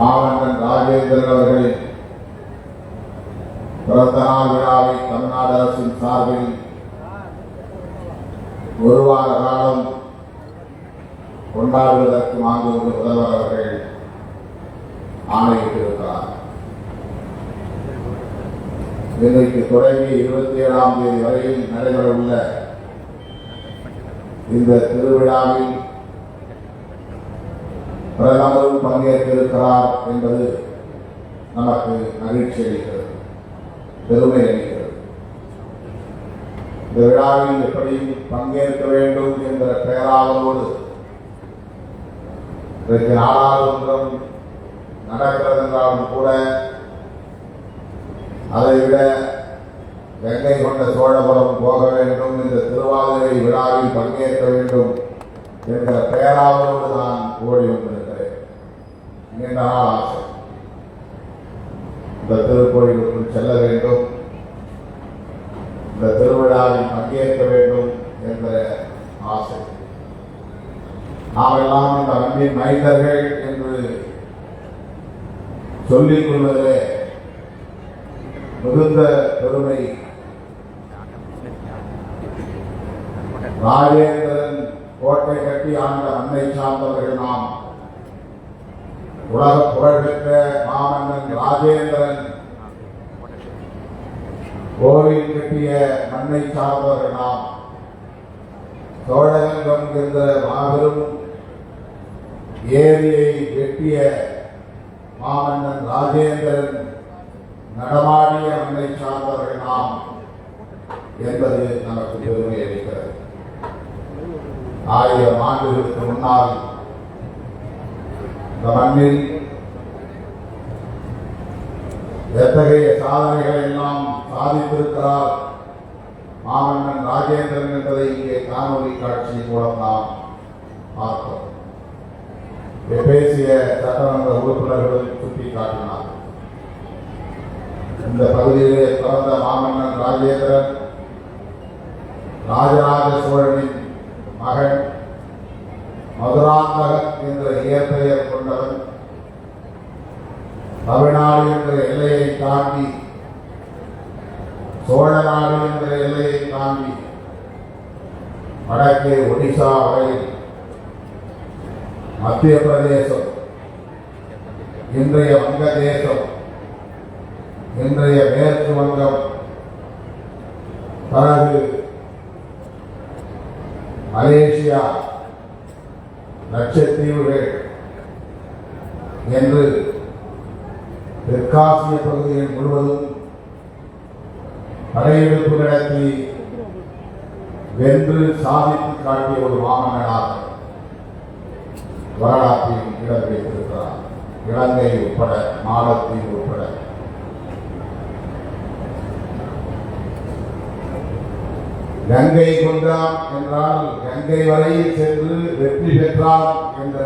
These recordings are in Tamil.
மாவண்ணன் ராஜேந்திரன் அவர்களின் பிறந்த நாள் விழாவை தமிழ்நாடு அரசின் சார்பில் ஒரு வார காலம் கொண்டாடுவதற்கு மாண்புமிகு முதல்வர் அவர்கள் ஆணையிட்டிருக்கிறார். இன்றைக்கு தொடங்கி இருபத்தி ஏழாம் தேதி வரையில் நடைபெறவுள்ள இந்த திருவிழாவில் பிரதமரும் பங்கேற்றிருக்கிறார் என்பது நமக்கு மகிழ்ச்சி அளிக்கிறது பெருமை அளிக்கிறது. இந்த விழாவில் எப்படி பங்கேற்க வேண்டும் என்ற பெயராவதோடு இன்றைக்கு நாடாளுமன்றம் நடக்கிறது என்றாலும் கூட அதைவிட கங்கை கொண்ட சோழபுரம் போக வேண்டும் இந்த திருவாதிரை விழாவில் பங்கேற்க வேண்டும் என்ற பெயராவதோடு நான் ஓடி வந்தேன் நீண்ட நாள் ஆசை இந்த திருக்கோயிலுக்குள் செல்ல வேண்டும். இந்த திருவிழாவில் பங்கேற்க வேண்டும் என்ற ஆசை. நாம் எல்லாம் இந்த அன்பின் மைந்தர்கள் என்று சொல்லிக் கொள்வதிலே மிகுந்த பெருமை. ராஜேந்திரன் கோட்டை கட்டி ஆண்ட அன்னை சார்ந்தவர்கள் நாம் உலக புகழ்பெற்ற மாமன்னன் ராஜேந்திரன். கோவில் கட்டிய மண்ணை சார்ந்தவர் நாம். சோழகங்கம் என்ற மாபெரும் ஏரியை வெட்டிய மாமன்னன் ராஜேந்திரன் நடமாடிய மண்ணை சார்ந்தவர்கள் நாம் என்பது நமக்கு பெருமை அளிக்கிறது. ஆயிரம் ஆண்டுகளுக்கு முன்னால் இந்த மண்ணில் எத்தகைய சாதனைகளை எல்லாம் சாதித்திருக்கிறார் மாமன்னன் ராஜேந்திரன் என்பதை இங்கே காணொலி காட்சி மூலம் நாம் பார்த்தோம். பேசிய சட்டமன்ற உறுப்பினர்கள் சுட்டி காட்டினார் இந்த பகுதியிலே பிறந்த மாமன்னன் ராஜேந்திரன் ராஜராஜ சோழனின் மகன் மதுராந்தகன் என்ற இயற்பெயர் தமிழ்நாடு என்ற எல்லையை தாண்டி சோழ நாடு என்ற எல்லையை தாண்டி வடக்கே ஒடிசா வரையில் மத்திய பிரதேசம் இன்றைய வங்கதேசம் இன்றைய மேற்கு வங்கம் பிறகு மலேசியா லட்சத்தீவுகள் என்று தெற்காசிய பகுதிகள் முழுவதும் படையெடுப்பு நடத்தி வென்று சாதித்து காட்டிய ஒரு மாமன்னனாக வரலாற்றில் இடம் வைத்திருக்கிறார் இலங்கை உட்பட மாலத்தீவு உட்பட. கங்கை கொண்டான் என்றால் கங்கை வரையில் சென்று வெற்றி பெற்றான் என்ற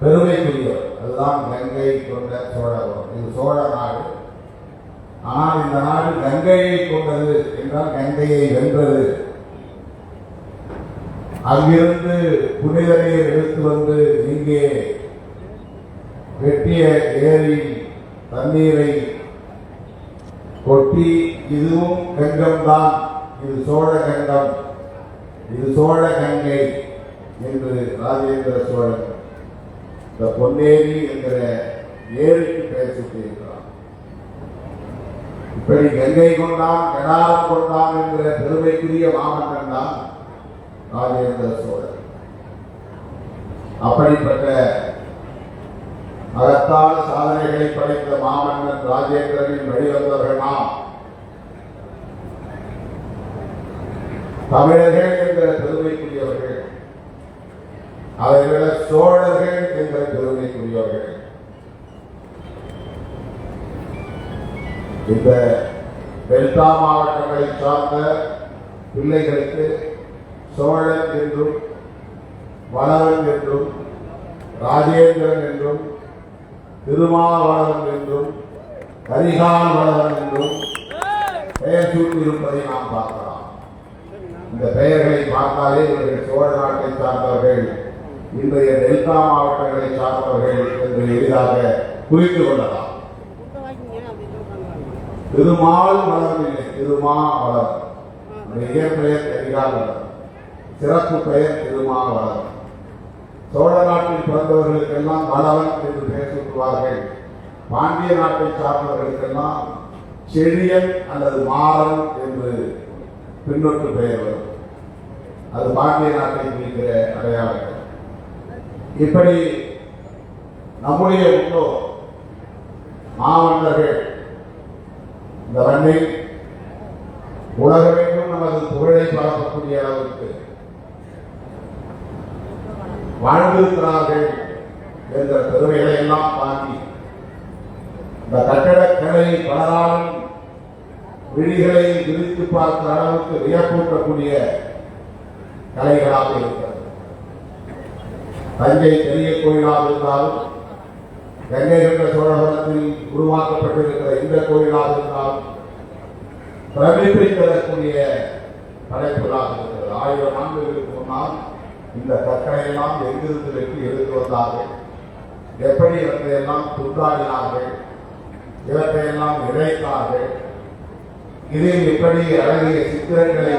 பெருமைக்குரியவர். அதுதான் கங்கை கொண்ட சோழபுரம். இது சோழ நாடு. ஆனால் இந்த நாடு கங்கையை கொண்டது என்றால் கங்கையை வென்றது. அங்கிருந்து புனித எடுத்து வந்து இங்கே வெட்டிய ஏரி தண்ணீரை கொட்டி இதுவும் கங்கம்தான். இது சோழ கங்கம். இது சோழ கங்கை என்று ராஜேந்திர சோழன் இந்த பொன்னேரி என்கிற ஏரிக்கு பெயர் சூட்டியிருக்கிறார். இப்படி கங்கை கொண்டான் கடாரம் கொண்டான் என்கிற பெருமைக்குரிய மாமன்னன் தான் ராஜேந்திர சோழன். அப்படிப்பட்ட அகத்தான சாதனைகளை படைத்த மாமன்னன் ராஜேந்திரனின் வழிவந்தவர்கள் நாம். தமிழர்கள் என்ற பெருமைக்குரியவர்கள் அதை விட சோழர்கள் என்ற பெருமைக்குரியவர்கள் இந்த டெல்டா மாவட்டங்களை சார்ந்த பிள்ளைகளுக்கு சோழன் என்றும் வளவன் என்றும் ராஜேந்திரன் என்றும் திருமாவளவன் என்றும் கரிகால் வளவன் என்றும் பெயர் சூட்டியிருப்பதை நாம் பார்க்கலாம். இந்த பெயர்களை பார்த்தாலே இவர்கள் சோழ நாட்டை சார்ந்தவர்கள் இன்றைய டெல்டா மாவட்டங்களை சார்ந்தவர்கள் என்று எளிதாக புரிந்து கொள்ளலாம். திருமால் வளரவில்லை திருமா வளர். இயற்பெயர் கரிகால் வளர். சிறப்பு பெயர் திருமா வளர். சோழ நாட்டில் பிறந்தவர்களுக்கெல்லாம் வளவன் என்று பெயர் சூட்டுவார்கள். பாண்டிய நாட்டை சார்ந்தவர்களுக்கெல்லாம் செழியன் அல்லது மாறன் என்று பின்னொட்டு பெயர் வரும். அது பாண்டிய நாட்டை குறிக்கிற அடையாளங்கள். இப்படி நம்முடைய முன்னோர் மாமன்னர்கள் இந்த மண்ணில் உலகமெங்கும் நமது புகழை பரப்பக்கூடிய அளவுக்கு வாழ்ந்திருக்கிறார்கள் என்ற பெருமைகளை எல்லாம் தாண்டி இந்த கட்டடக்கலை பலராலும் விழிகளை விரித்து பார்க்கிற அளவுக்கு வியப்பூட்டக்கூடிய கலைகளாக இருக்கிறது. தஞ்சை பெரிய கோயிலாக இருந்தாலும் கங்கை என்ற சோழபுரத்தில் உருவாக்கப்பட்டிருக்கிற இந்த கோயிலாக இருந்தாலும் பிரமிப்பை தரக்கூடிய படைப்புகளாக இருக்கிறது. ஆயிரம் ஆண்டுகளுக்கு முன்னால் இந்த கற்களையெல்லாம் எங்கிருந்து வெட்டி எடுத்து வந்தார்கள்? எப்படி இவற்றையெல்லாம் துண்டாடினார்கள்? இவற்றையெல்லாம் இழைத்தார்கள் இதில் எப்படி அழகிய சித்திரங்களை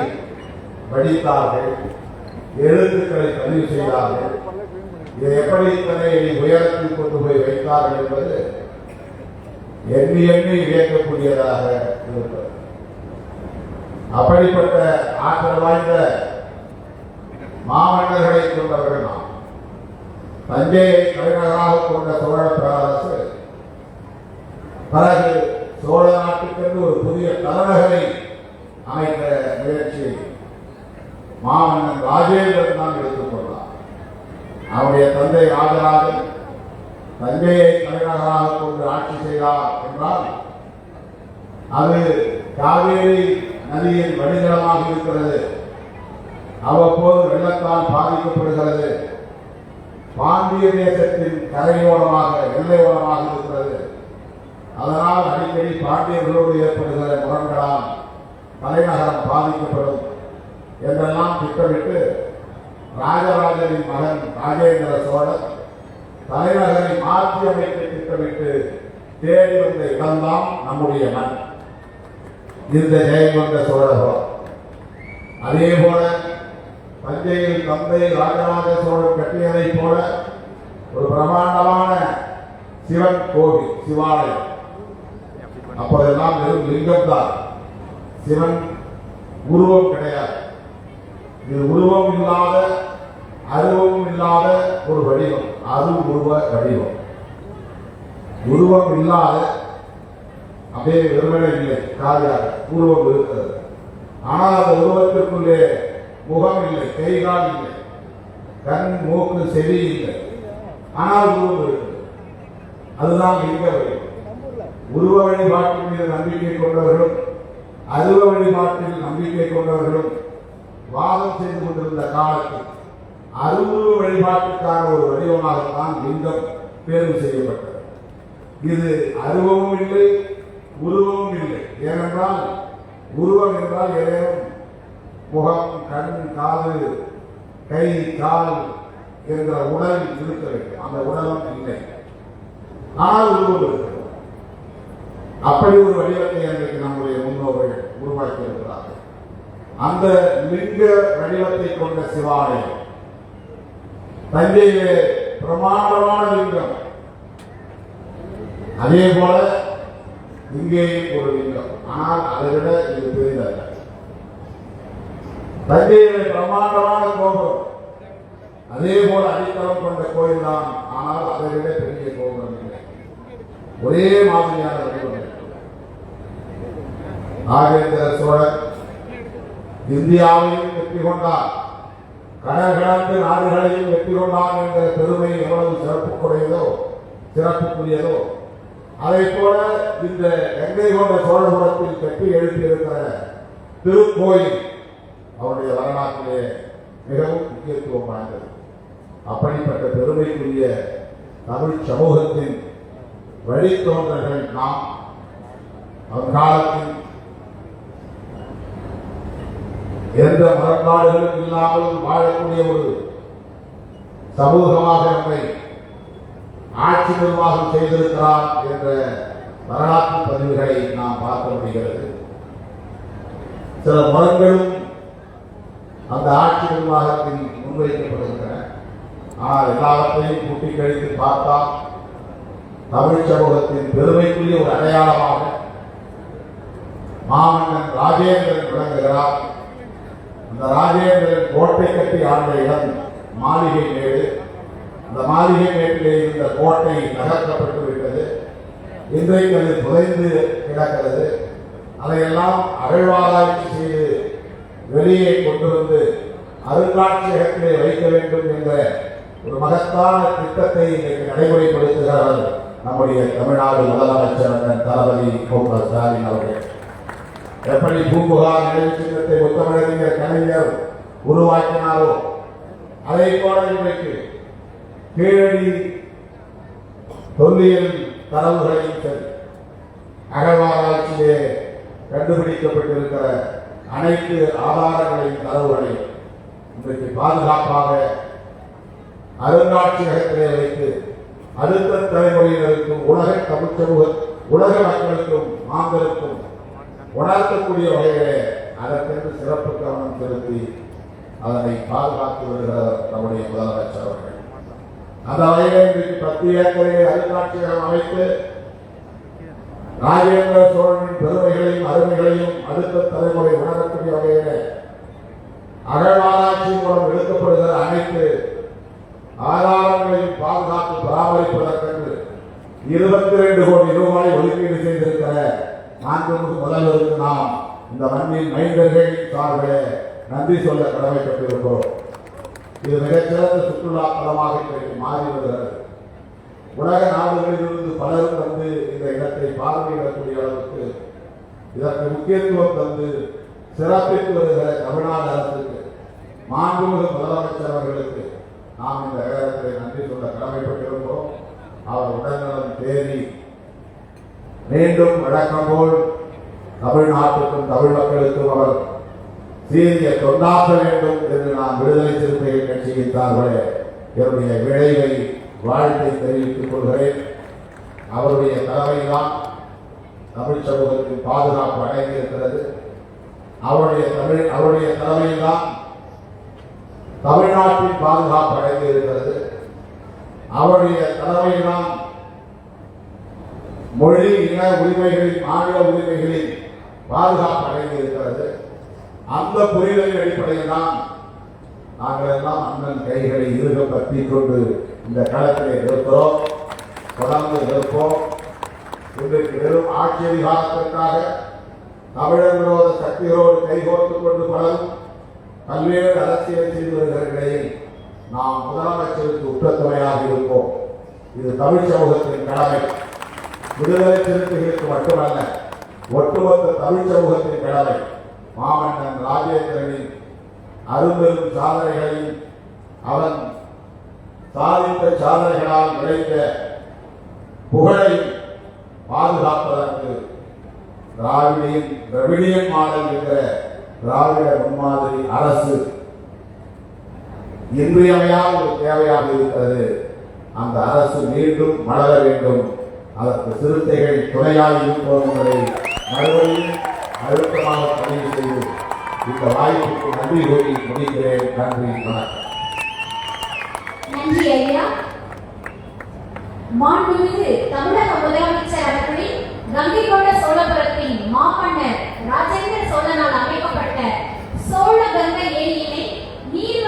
வடித்தார்கள்? எழுத்துக்களை பதிவு செய்தார்கள்? இதை எப்படி இத்தனை உயரத்தில் கொண்டு போய் வைத்தார்கள் என்பது எண்ணி எண்ணி வியக்கக்கூடியதாக இருக்கிறது அப்படிப்பட்ட ஆற்றல் வாய்ந்த மாமன்னர்களை கொண்டவர்கள் நாம். தஞ்சையை தலைநகராக கொண்ட சோழ பேரரசு பிறகு சோழ நாட்டுக்கென்று ஒரு புதிய தலைநகரை அமைத்த முயற்சி மாமன்னன் ராஜேந்திரன் தான் எடுத்துக்கொண்டார் அவருடைய தந்தை ராஜராஜன் தந்தையை தலைநகராக கொண்டு ஆட்சி செய்தார் என்றால் அது காவேரி நதியின் வடிநிலமாக இருக்கிறது. அவ்வப்போது வெள்ளத்தால் பாதிக்கப்படுகிறது. பாண்டிய தேசத்தின் கரையோரமாக எல்லையோரமாக இருக்கிறது. அதனால் அடிக்கடி பாண்டியர்களோடு ஏற்படுகிற முரண்களால் தலைநகரம் பாதிக்கப்படும் என்றெல்லாம் திட்டமிட்டு ராஜராஜனின் மகன் ராஜேந்திர சோழன் தலைநகரை மாற்றி அமைக்க திட்டமிட்டு தேடி வந்த இடம்தான் நம்முடைய மண். இந்த ஜெயங்கொண்ட சோழகம் அதே போல தஞ்சையில் தந்தை ராஜராஜ சோழன் கட்டியதைப் போல ஒரு பிரமாண்டமான சிவன் கோவில் சிவாலயம். அப்போதெல்லாம் வெறும் லிங்கம் தான் சிவன் உருவம் கிடையாது. இது உருவம் இல்லாத அருவம் இல்லாத ஒரு வடிவம். அது உருவ வடிவம். உருவம் இல்லாத அப்படியே வெறுமனே இல்லை காலியாக உருவம் இருக்கிறது. ஆனால் அந்த உருவத்திற்குள்ளே முகம் இல்லை கைகால் இல்லை கண் மூக்கு செவி இல்லை. ஆனால் உருவம் இருக்கிறது. அதுதான் லிங்க வடிவம். உருவ வழிபாட்டின் மீது நம்பிக்கை கொண்டவர்களும் அருவ வழிபாட்டில் நம்பிக்கை கொண்டவர்களும் வாதம் செய்து கொண்டிருந்த காலத்தில் அருவுருவ வழிபாட்டுக்கான ஒரு வடிவமாகத்தான் லிங்கம் தேர்வு செய்யப்பட்டது. இது அருவமும் இல்லை உருவமும் இல்லை. ஏனென்றால் உருவம் என்றால் ஏதேனும் முகம் கண் காது கை கால் என்ற உடல் இருக்க வேண்டும். அந்த உடலும் இல்லை. ஆனால் உருவம் இருக்கிறது. அப்படி ஒரு வடிவத்தை அன்றைக்கு நம்முடைய முன்னோர்கள் உருவாக்கி இருக்கிறார்கள் அந்த லிங்க வடிவத்தை கொண்ட சிவாலயம் தஞ்சையிலே பிரமாண்டமான லிங்கம். அதே போல இங்கே ஒரு லிங்கம். ஆனால் அதை விட இது பெரிதல்ல தஞ்சையிலே பிரமாண்டமான கோபுரம். அதே போல அடித்தளம் கொண்ட கோயில் தான். ஆனால் அதை விட பெரிய கோபுரம் இல்லை. ஒரே மாதிரியான வடிவம் ராஜேந்திர சோழர் இந்தியாவையும் வெற்றி கொண்டார். கடற்கடந்து நாடுகளையும் வெற்றி கொண்டான் என்ற பெருமை எவ்வளவு சிறப்புக்குரியதோ சிறப்புக்குரியதோ அதை போல இந்த கங்கை கொண்ட சோழபுரத்தில் கட்டி எழுப்பியிருக்கிற திருக்கோயில் அவருடைய வரலாற்றிலே மிகவும் முக்கியத்துவம் வாய்ந்தது. அப்படிப்பட்ட பெருமைக்குரிய தமிழ் சமூகத்தின் வழித்தோன்றர்கள் நாம் அக்காலத்தில் எந்த முரண்பாடுகளும் இல்லாமல் வாழக்கூடிய ஒரு சமூகமாக நம்மை ஆட்சி நிர்வாகம் செய்திருக்கிறார் என்ற வரலாற்று பதிவுகளை நாம் பார்க்க முடிகிறது. சில முரண்களும் அந்த ஆட்சி நிர்வாகத்தில் முன்வைக்கப்படுகின்றன. ஆனால் எல்லாவற்றையும் கூட்டி கழித்து பார்த்தால் தமிழ் சமூகத்தின் பெருமைக்குரிய ஒரு அடையாளமாக மாமன்னன் ராஜேந்திரன் விளங்குகிறார். அந்த ராஜேந்திரன் கோட்டை கட்டி ஆண்ட இடம் மாளிகை மேடு. அந்த மாளிகை மேட்டிலே இருந்த கோட்டை நகர்த்தப்பட்டு விட்டது இன்றைக்கு அது புதைந்து கிடக்கிறது. அதையெல்லாம் அகழ்வாராய்ச்சி செய்து வெளியே கொண்டு வந்து அருங்காட்சியகத்திலே வைக்க வேண்டும் என்ற ஒரு மகத்தான திட்டத்தை இன்றைக்கு நடைமுறைப்படுத்துகிறார் நம்முடைய தமிழ்நாடு முதலமைச்சர் தளபதி மு ஸ்டாலின் அவர்கள். எப்படி பூம்புகார் நினைவு சின்னத்தை முத்தமிழறிஞர் கலைஞர் உருவாக்கினாரோ அதை போல இன்றைக்கு கீழடி தொல்லியல் தரவுகளையும் சரி அகழ்வாராய்ச்சியிலே கண்டுபிடிக்கப்பட்டிருக்கிற அனைத்து ஆதாரங்களையும் தரவுகளையும் இன்றைக்கு பாதுகாப்பாக அருங்காட்சியகத்திலே வைத்து அடுத்த தலைமுறையினருக்கும் உலக தமிழ் சமூக உலக மக்களுக்கும் மாந்தருக்கும் உணர்த்தக்கூடிய வகையிலே அதற்கென்று சிறப்பு கவனம் செலுத்தி அதனை பாதுகாத்து வருகிறார் நம்முடைய முதலமைச்சர் அவர்கள். அந்த வகையிலே இன்றைக்கு பத்து ஏக்கரை அருங்காட்சியகம் அமைத்து ராஜேந்திர சோழனின் பெருமைகளையும் அருமைகளையும் அடுத்த தலைமுறை உணரக்கூடிய வகையிலே அகழ்வாராய்ச்சி மூலம் எடுக்கப்படுகிற அனைத்து ஆதாரங்களையும் பாதுகாத்து பராமரிப்பதற்கென்று இருபத்தி ரெண்டு கோடி ரூபாய் ஒதுக்கீடு செய்திருக்கிற நான்கு முதல்வருக்கு நாம் இந்த மண்ணின் மைந்தர்கள் சார்பிலே நன்றி சொல்ல கடமைப்பட்டிருக்கிறோம். இது மிகச்சிறந்த சுற்றுலா தலமாக இன்றைக்கு மாறி வருகிறது உலக நாடுகளிலிருந்து பலரும் வந்து இந்த இடத்தை பார்வையிடக்கூடிய அளவுக்கு இதற்கு முக்கியத்துவம் தந்து சிறப்பித்து வருகிற தமிழ்நாடு அரசுக்கு மாண்புமிகு முதலமைச்சர் அவர்களுக்கு நாம் இந்த நேரத்தை நன்றி சொல்ல கடமைப்பட்டிருக்கிறோம். அவர் உடல்நலம் தேறி மீண்டும் வழக்கம் போல் தமிழ்நாட்டுக்கும் தமிழ் மக்களுக்கும் அவர் சீரிய தொண்டாற்ற வேண்டும் என்று நான் விடுதலை சிறுத்தைகள் கட்சியின் சார்பிலே என்னுடைய விளைவை வாழ்த்தை தெரிவித்துக் கொள்கிறேன். அவருடைய தலைமையில்தான் தமிழ் சமூகத்தின் பாதுகாப்பு அடங்கியிருக்கிறது அவருடைய தமிழ் அவருடைய தலைமையில்தான் தமிழ்நாட்டின் பாதுகாப்பு அடங்கியிருக்கிறது அவருடைய தலைமையில்தான் மொழி இன உரிமைகளின் மாநில உரிமைகளின் பாதுகாப்பு அடங்கியிருக்கிறது அந்த புரிதலின் அடிப்படையில் தான் நாங்கள் எல்லாம் அண்ணன் கைகளை இருக பற்றி கொண்டு இந்த களத்திலே இருக்கிறோம் தொடர்ந்து இருப்போம். இன்றைக்கு வெறும் ஆட்சி அதிகாரத்திற்காக தமிழர் விரோத சக்திகளோடு கைகோர்த்துக் கொண்டு பலரும் பல்வேறு அரசியல் செய்து வருகிற நிலையில் நாம் முதலமைச்சருக்கு உற்றத்துணையாக இருப்போம். இது தமிழ் சமூகத்தின் கடமை. விடுதலை சிறுத்தைகளுக்கு மட்டுமல்ல ஒட்டுமொத்த தமிழ் சமூகத்தின் கடமை மாமன்னன் ராஜேந்திரனின் அரும்பெரும் சாதனைகளையும் அவன் சாதித்த சாதனைகளால் விளைந்த புகழையும் பாதுகாப்பதற்கு திராவிடியின் திராவிடியன் மாடல் என்கிற திராவிட முன்மாதிரி அரசு இன்றியமையாத ஒரு தேவையாக இருக்கிறது. அந்த அரசு மீண்டும் மலர வேண்டும். அதற்கு சிறுத்தைகள் துணையாக இருப்போம் மறுபடியும் அழுத்தமாக பதிவு செய்து இந்த வாய்ப்புக்கு நன்றி கூறி முடிக்கிறேன். நன்றி வணக்கம். நன்றி ஐயா. மாண்புமிகு தமிழக முதலமைச்சர் அவர்களின் கங்கை கொண்ட சோழபுரத்தின் மாமன்னர் ராஜேந்திர சோழனால் அமைக்கப்பட்ட சோழ கங்கை ஏரியினை நீர்